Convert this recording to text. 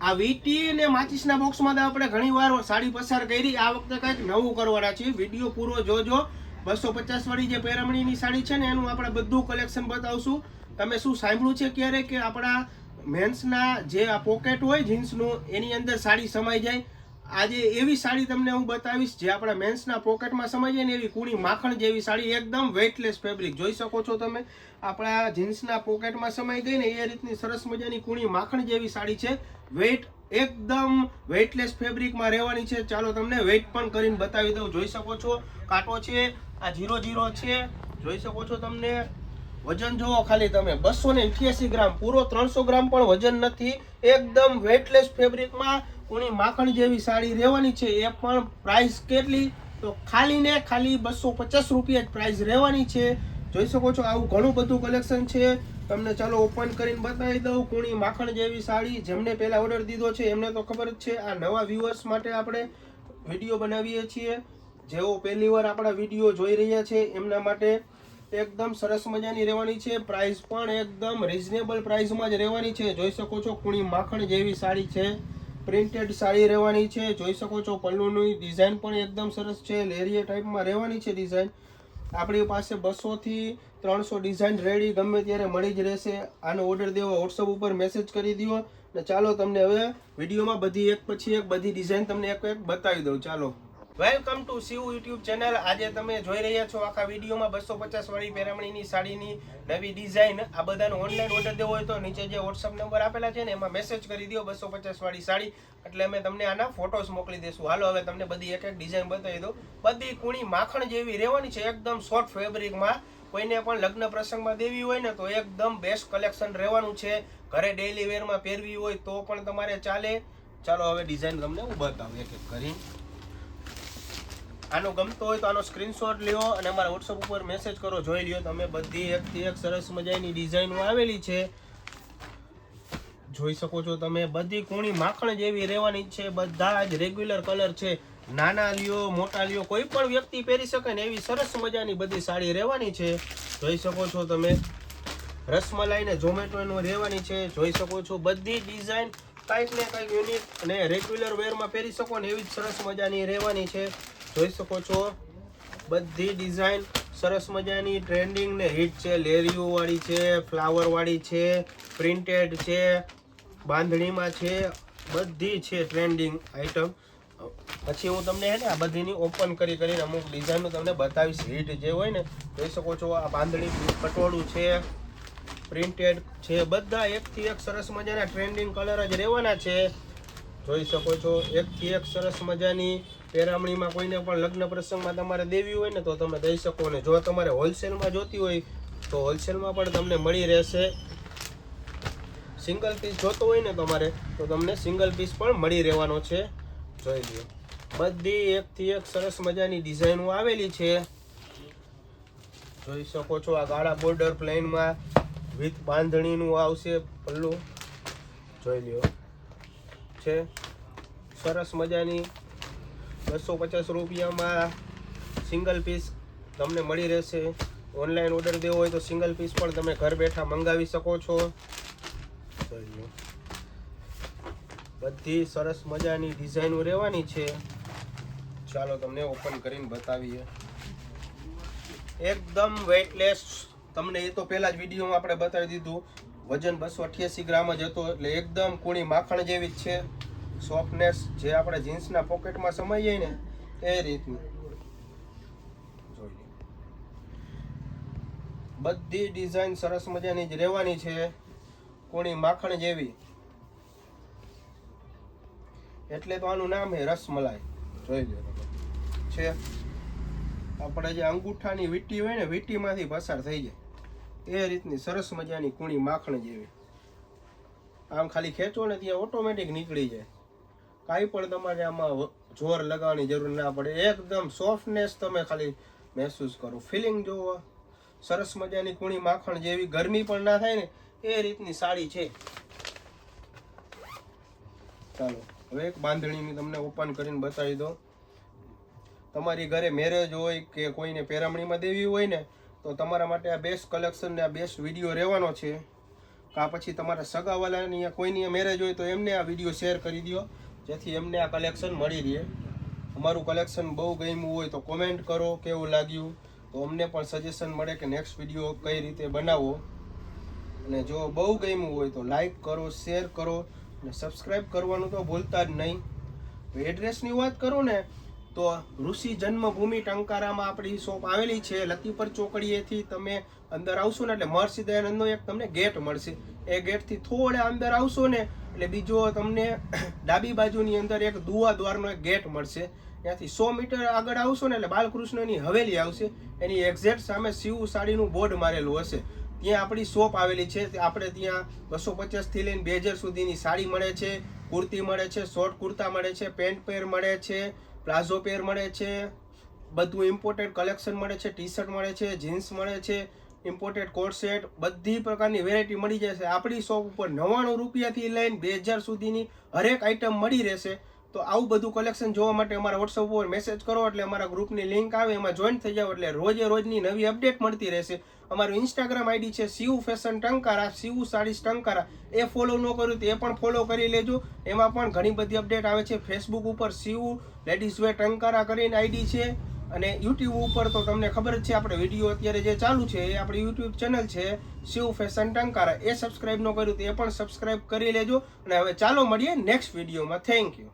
આ વીટી અને માચીસના બોક્સમાં તો આપણે ઘણી વાર સાડી પસાર કરી, આ વખતે કંઈક નવું કરવાના છીએ. વીડિયો પૂરો જોજો. બસો પચાસ વાળી જે પેરામણીની સાડી છે ને, એનું આપણે બધું કલેક્શન બતાવશું. તમે શું સાંભળ્યું છે ક્યારે કે આપણા મેન્સના જે આ પોકેટ હોય જીન્સનું એની અંદર સાડી સમાઈ જાય. આજે એવી સાડી તમને હું બતાવીશ જે આપણા મેન્સના પોકેટમાં સમાઈ જાય ને એવી કુણી માખણ જેવી સાડી એકદમ વેઇટલેસ ફેબ્રિક જોઈ શકો છો તમે, આપણા જીન્સના પોકેટમાં સમાઈ ગઈ ને એ રીતની સરસ મજાની કુણી માખણ જેવી સાડી છે. વેઇટ એકદમ વેઇટલેસ ફેબ્રિકમાં રહેવાની છે. ચાલો તમને વેઇટ પણ કરીને બતાવી દઉં. જોઈ શકો છો, કાંટો છે, આ જીરો જીરો છે. જોઈ શકો છો તમને, વજન જુઓ ખાલી તમે. બસો ને ગ્રામ, પૂરો ત્રણસો ગ્રામ પણ વજન નથી. એકદમ વેઇટલેસ ફેબ્રિકમાં કુણી માખણ જેવી સાડી રહેવાની છે એ પણ પ્રાઇસ કેટલી? તો ખાલી ને ખાલી બસો પચાસ રૂપિયા જ પ્રાઇસ રહેવાની છે. જોઈ શકો છો આવું ઘણું બધું કલેક્શન છે. તમને ચાલો ઓપન કરીને બતાવી દઉં કુણી માખણ જેવી સાડી. જેમને પહેલાં ઓર્ડર દીધો છે એમને તો ખબર જ છે. આ નવા વ્યૂઅર્સ માટે આપણે વીડિયો બનાવીએ છીએ. જેઓ પહેલી વાર આપણા વીડિયો જોઈ રહ્યા છે, એમના માટે એકદમ સરસ મજાની રહેવાની છે. પ્રાઇસ પણ એકદમ રિઝનેબલ પ્રાઇસમાં જ રહેવાની છે. જોઈ શકો છો કુણી માખણ જેવી સાડી છે. પ્રિન્ટેડ સાડી રહેવાની છે. જોઈ શકો છો પલ્લુની ડિઝાઇન પણ એકદમ સરસ છે. લેરિયા ટાઈપમાં રહેવાની છે ડિઝાઇન. આપણી પાસે બસોથી ત્રણસો ડિઝાઇન રેડી. ગમે ત્યારે મળી જ રહેશે. આનો ઓર્ડર દેવો વોટ્સઅપ ઉપર મેસેજ કરી દો ને ચાલો તમને હવે વિડીયોમાં બધી એક પછી એક બધી ડિઝાઇન તમને એક એક બતાવી દઉં. ચાલો. Welcome to Shiv YouTube channel. આજે તમે જોઈ રહ્યા છો આખા વિડીયોમાં બસો પચાસ વાળી પેરામણીની સાડીની નવી ડિઝાઇન. આ બધાનો ઓનલાઈન ઓર્ડર દેવો હોય તો નીચે જે વોટ્સઅપ નંબર આપેલા છે ને એમાં મેસેજ કરી દો બસો પચાસ વાળી સાડી. એટલે અમે તમને આના ફોટોસ મોકલી દઈશું હાલો, હવે તમને બધી એક એક ડિઝાઇન બતાવી દઉં. બધી કુણી માખણ જેવી રહેવાની છે. એકદમ સોફ્ટ ફેબ્રિકમાં કોઈને પણ લગ્ન પ્રસંગમાં દેવી હોય ને તો એકદમ બેસ્ટ કલેક્શન રહેવાનું છે. ઘરે ડેઇલી વેરમાં પહેરવી હોય તો પણ તમારે ચાલે. ચાલો, હવે ડિઝાઇન તમને હું બતાવું. એક એક કરીને. આનો ગમતો હોય તો આનો સ્ક્રીનશોટ લ્યો અને અમારા વોટ્સઅપ ઉપર મેસેજ કરો, જોઈ લ્યો તમે બધી એકથી એક સરસ મજાની ડિઝાઇનો આવેલી છે. જોઈ શકો છો તમે, બધી કુણી માખણ જેવી રહેવાની છે, બધા જ રેગ્યુલર કલર છે. નાના લ્યો, મોટા લ્યો, કોઈ પણ વ્યક્તિ પહેરી શકે ને એવી સરસ મજાની બધી સાડી રહેવાની છે. જોઈ શકો છો તમે, રસમલાઈ ને ઝોમેટોનું રહેવાની છે. જોઈ શકો છો બધી ડિઝાઇન કંઈક ને કંઈક યુનિક અને રેગ્યુલર વેરમાં પહેરી શકો ને એવી જ સરસ મજાની રહેવાની છે. જોઈ શકો છો. બધી ડિઝાઇન સરસ મજાની ટ્રેન્ડિંગ ને હિટ છે. લેરીઓવાળી છે ફ્લાવરવાળી છે પ્રિન્ટેડ છે, બાંધણીમાં છે, બધી છે ટ્રેન્ડિંગ આઈટમ પછી હું તમને હે ને આ બધીની ઓપન કરી કરીને અમુક ડિઝાઇનો તમને બતાવીશ. હિટ જે હોય ને, જોઈ શકો છો આ બાંધણી પટોળું છે પ્રિન્ટેડ છે. બધા એકથી એક સરસ મજાના ટ્રેન્ડિંગ કલર જ રહેવાના છે. જોઈ શકો છો, એકથી એક સરસ મજાની પેરામણીમાં કોઈને પણ લગ્ન પ્રસંગમાં તમારે દેવી હોય ને તો તમે દઈ શકો ને જો તમારે હોલસેલમાં જોતી હોય તો હોલસેલમાં પણ તમને મળી રહેશે. સિંગલ પીસ જોતો હોય ને તમારે, તો તમને સિંગલ પીસ પણ મળી રહેવાનો છે. જોઈ લો બધી એકથી એક સરસ મજાની ડિઝાઇનો આવેલી છે. જોઈ શકો છો આ ગાળા બોર્ડર પ્લેનમાં વિથ બાંધણીનું આવશે પલ્લું. જોઈ લ્યો. છે. સરસ મજાની બસો પચાસ રૂપિયામાં સિંગલ પીસ તમને મળી રહેશે. ઓનલાઈન ઓર્ડર દેવો હોય તો સિંગલ પીસ પણ તમે ઘર બેઠા મંગાવી શકો છો. બધી સરસ મજાની ડિઝાઇનો રહેવાની છે. ચાલો તમને ઓપન કરીને બતાવીએ. એકદમ વેઇટલેસ તમને એ તો પહેલાં જ વિડીયોમાં આપણે બતાવી દીધું. વજન બસો અઠ્યાસી ગ્રામ જ હતો એટલે એકદમ કુણી માખણ જેવી જ છે. સોફ્ટનેસ જે આપણે જીન્સના પોકેટમાં સમાઈએ ને એ રીતની. બધી ડિઝાઇન સરસ મજાની જ રહેવાની છે. કુણી માખણ જેવી. એટલે તો આનું નામ છે રસમલાઈ. જોઈ લો. છે. આપણે જે અંગૂઠાની વીંટી હોય ને વીંટીમાંથી પસાર થઈ જાય. એ રીતની સરસ મજાની કુણી માખણ જેવી. આમ ખાલી ખેંચો ને ત્યાં ઓટોમેટિક નીકળી જાય. કાંઈ પણ તમારે આમાં જોર લગાવવાની જરૂર ના પડે. એકદમ સોફ્ટનેસ તમે ખાલી મહેસૂસ કરો. ફિલિંગ જોવો. સરસ મજાની કુણી માખણ જેવી ગરમી પણ ના થાય ને, એ રીતની સાડી છે. ચાલો, હવે એક બાંધણીની તમને ઓપન કરીને બતાવી દઉં. તમારી ઘરે મેરેજ હોય કે કોઈને પેરામણીમાં દેવી હોય ને તો તમારા માટે આ બેસ્ટ કલેક્શન ને આ બેસ્ટ વીડિયો રહેવાનો છે. કાં પછી તમારા સગાવાલાની કોઈની મેરેજ હોય તો એમને આ વીડિયો શેર કરી દો જેથી એમને આ કલેક્શન મળી રહે. અમારું કલેક્શન બહુ ગમ્યું હોય તો કોમેન્ટ કરો કેવું લાગ્યું. તો અમને પણ સજેશન મળે કે નેક્સ્ટ વીડિયો કઈ રીતે બનાવો. અને જો બહુ ગમ્યું હોય તો લાઈક કરો શેર કરો. અને સબસ્ક્રાઈબ કરવાનું તો ભૂલતા જ નહીં. એડ્રેસની વાત કરો ને તો ઋષિ જન્મભૂમિ ટંકારામાં આપણી શોપ આવેલી છે. લતીપર ચોકડીએથી તમે અંદર આવશો ને એટલે મહર્ષિ દયાનંદનો એક તમને ગેટ મળશે. એ ગેટથી થોડા અંદર આવશો ને એટલે બીજો તમને ડાબી બાજુની અંદર એક દુવા દ્વારનો એક ગેટ મળશે. ત્યાંથી સો મીટર આગળ આવશો ને એટલે બાલકૃષ્ણની હવેલી આવશે. એની એક્ઝેક્ટ સામે શિવ સાડીનું બોર્ડ મારેલું હશે. ત્યાં આપણી શોપ આવેલી છે. આપણે ત્યાં બસો પચાસથી લઈને બે હજાર સુધીની સાડી મળે છે, કુર્તી મળે છે, શોર્ટ કુર્તા મળે છે, પેન્ટ પેર મળે છે પ્લાઝો પેર મળે છે, બધું ઇમ્પોર્ટેડ કલેક્શન મળે છે ટી શર્ટ મળે છે જીન્સ મળે છે ઇમ્પોર્ટેડ કોટ સેટ બધી પ્રકારની વેરાયટી મળી જશે. આપણી શોપ ઉપર નવ્વાણું રૂપિયાથી લઈને બે હજાર સુધીની હરેક આઈટમ મળી રહેશે. તો આવું બધું કલેક્શન જોવા માટે અમારા વોટ્સઅપ ઉપર મેસેજ કરો, એટલે અમારા ગ્રુપની લિંક આવે, એમાં જોઈન થઈ જાવ એટલે રોજે રોજની નવી અપડેટ મળતી રહેશે. અમારું ઇન્સ્ટાગ્રામ આઈડી છે શિવ ફેશન ટંકારા, શિવ સાડીસ ટંકારા. એ ફોલો ન કર્યું તો એ પણ ફોલો કરી લેજો. એમાં પણ ઘણી બધી અપડેટ આવે છે. ફેસબુક ઉપર શિવ લેડીઝ વે ટંકારા કરીને આઈડી છે. અને યુટ્યુબ ઉપર તો તમને ખબર જ છે, આપણે વીડિયો અત્યારે જે ચાલુ છે, એ આપણી યુટ્યુબ ચેનલ છે, શિવ ફેશન ટંકારા. એ સબસ્ક્રાઇબ ન કર્યું તો એ પણ સબસ્ક્રાઇબ કરી લેજો. અને હવે ચાલો મળીએ નેક્સ્ટ વિડીયોમાં થેન્ક યુ